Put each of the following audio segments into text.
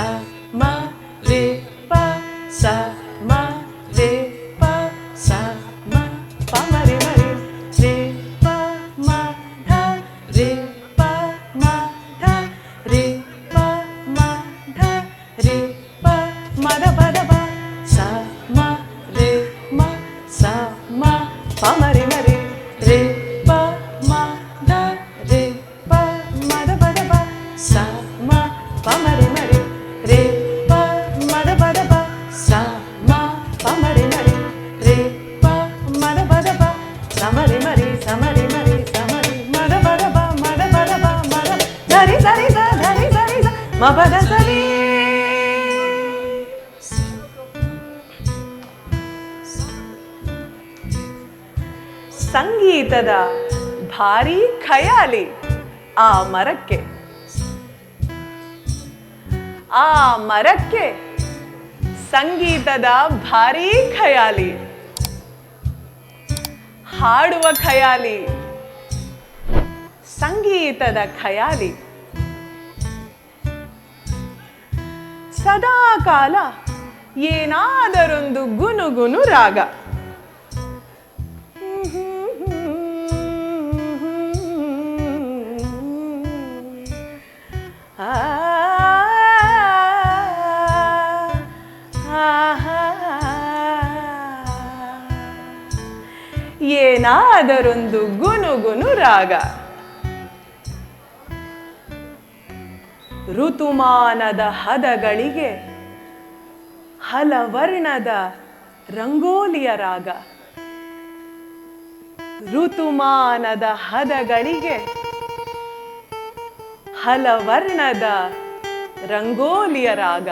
pasar. ಸಮರಿ ಮರಿ ಸಮರಿ ಮರಿ, ಸಮರಿ. ಮರ ಬರ ಬ, ಮರ ಬರ ಬ, ಮರ. ಧರಿ ಸರಿ ಸ ಧರಿ ಸರಿ ಸ ಮ ಸಂಗೀತದ ಭಾರಿ ಖಯಾಲಿ ಆ ಮರಕ್ಕೆ. ಆ ಮರಕ್ಕೆ ಸಂಗೀತದ ಭಾರಿ ಖಯಾಲಿ ಹಾಡುವ ಖಯಾಲಿ. ಸಂಗೀತದ ಖಯಾಲಿ. ಸದಾ ಕಾಲ ಏನಾದರೊಂದು ಗುನುಗುನು ರಾಗ. ಏನಾದರೊಂದು ಗುನುಗುನು ರಾಗ. ಋತುಮಾನದ ಹದಗಳಿಗೆ ಹಲವರ್ಣದ ರಂಗೋಲಿಯ ರಾಗ. ಋತುಮಾನದ ಹದಗಳಿಗೆ ಹಲವರ್ಣದ ರಂಗೋಲಿಯ ರಾಗ.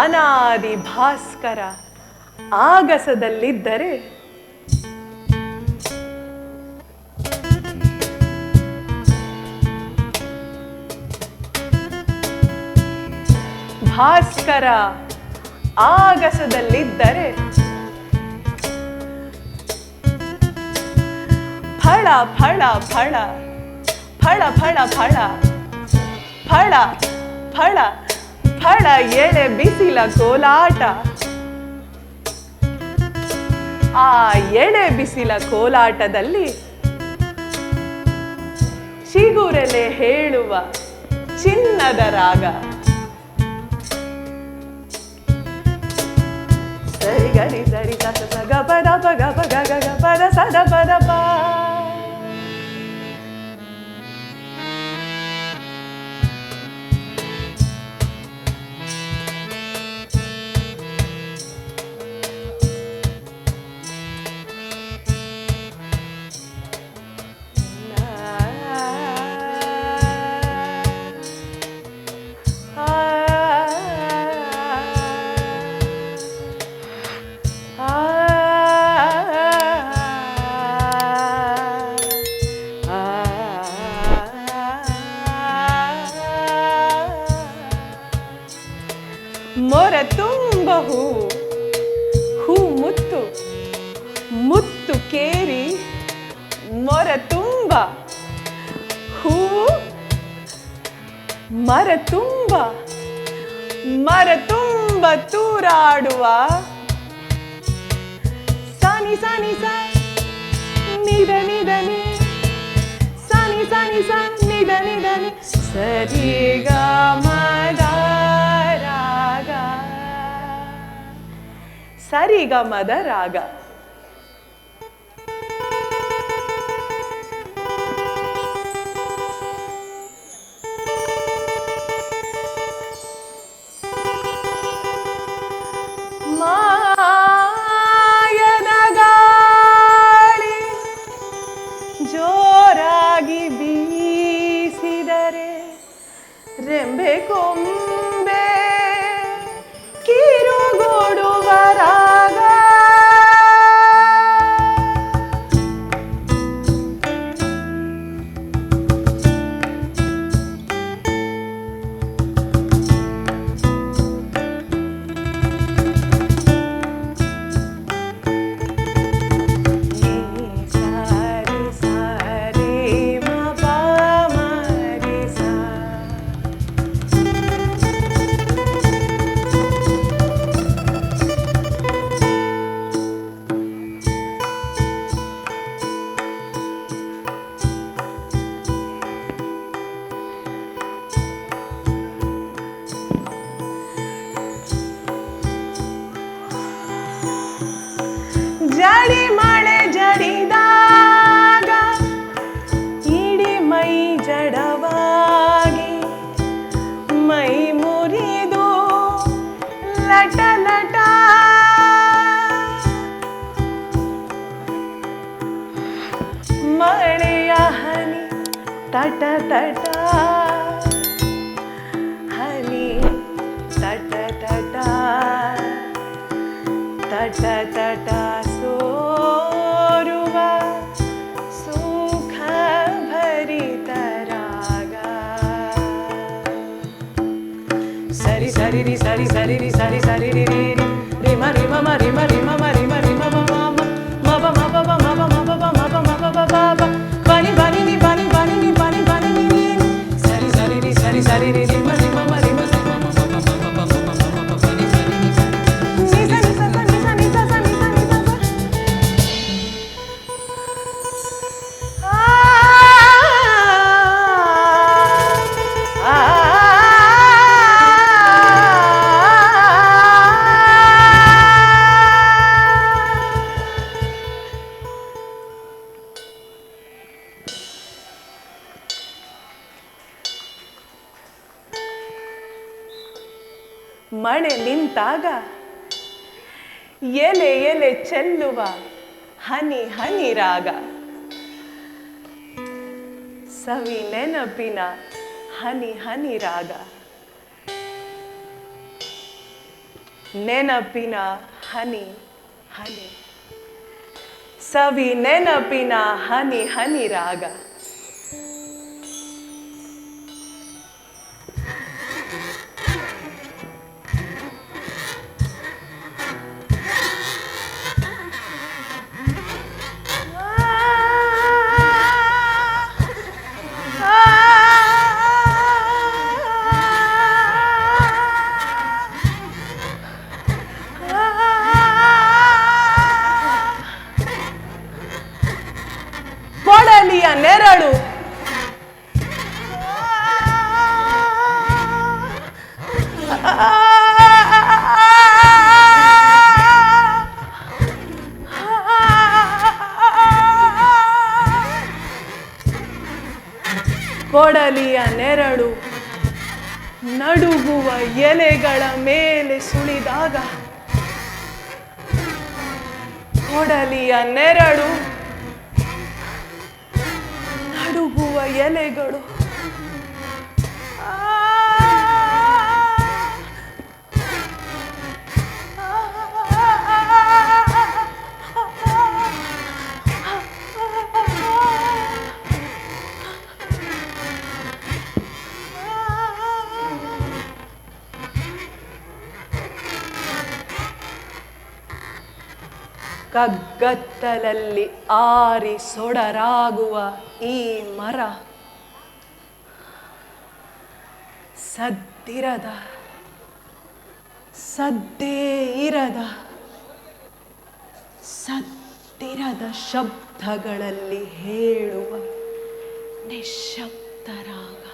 ಅನಾದಿ ಭಾಸ್ಕರ ಆಗಸದಲ್ಲಿದ್ದರೆ ಭಾಸ್ಕರ ಆಗಸದಲ್ಲಿದ್ದರೆ ಫಳ ಫಳ ಫಳ ಫಳ ಫಳ ಫಳ ಫಳ ಫಳ ಫಳ ಎಳೆ ಬಿಸಿಲ ಕೋಲಾಟ. ಆ ಎಳೆ ಬಿಸಿಲ ಕೋಲಾಟದಲ್ಲಿ ಚಿಗುರೆಲೆ ಹೇಳುವ ಚಿನ್ನದ ರಾಗ. ಸರಿ ಗರಿ ಸರಿ ಸ ಸ ಸ ಗ ಪ ದ ಹೂ ಹೂ ಮುತ್ತು ಮುತ್ತು ಕೇರಿ, ಮೊರ ತುಂಬ, ಹೂ, ಮರ ತುಂಬ ಮರ ತುಂಬ ತೂರಾಡುವ. ಸಾನಿ ಸಾನಿ ಸಾ ನಿದ ಸಾನಿ ಸಾನಿ ಸಾ ನಿದ ಸರಿ ಗ ಮದ சரிகமத ராகா. नटनटा मणे हनी तट तटा. हनी तट तटा. तट तटा. సరి సరి సరి సరి సరి రి రి రిమ రిమ రిమ రిమ రిమ రిమ మ ಮಳೆ ನಿಂತಾಗ? ಎಲೆ ಎಲೆ ಚೆಲ್ಲುವ ಹನಿ ಹನಿ ರಾಗ. ಸವಿ ನೆನಪಿನ ಹನಿ ಹನಿ ರಾಗ. ನೆನಪಿನ ಹನಿ ಹನಿ. ಸವಿ ನೆನಪಿನ ಹನಿ ಹನಿ ರಾಗ. ಕೊಡಲಿಯ ನೆರಳು. ಕೊಡಲಿಯ ನೆರಳು. ನಡುಗುವ ಎಲೆಗಳ ಮೇಲೆ ಸುಳಿದಾಗ ಕೊಡಲಿಯ ನೆರಳು. ನುಗ್ಗುವ ಎಲೆಗಳು. ಕಗ್ಗತ್ತಲಲ್ಲಿ ಆರಿ ಸೊಡರಾಗುವ ಈ ಮರ ಸದ್ದಿರದ ಸದ್ದೇ ಇರದ ಸದ್ದಿರದ ಶಬ್ದಗಳಲ್ಲಿ ಹೇಳುವ ನಿಶಬ್ದ ರಾಗ.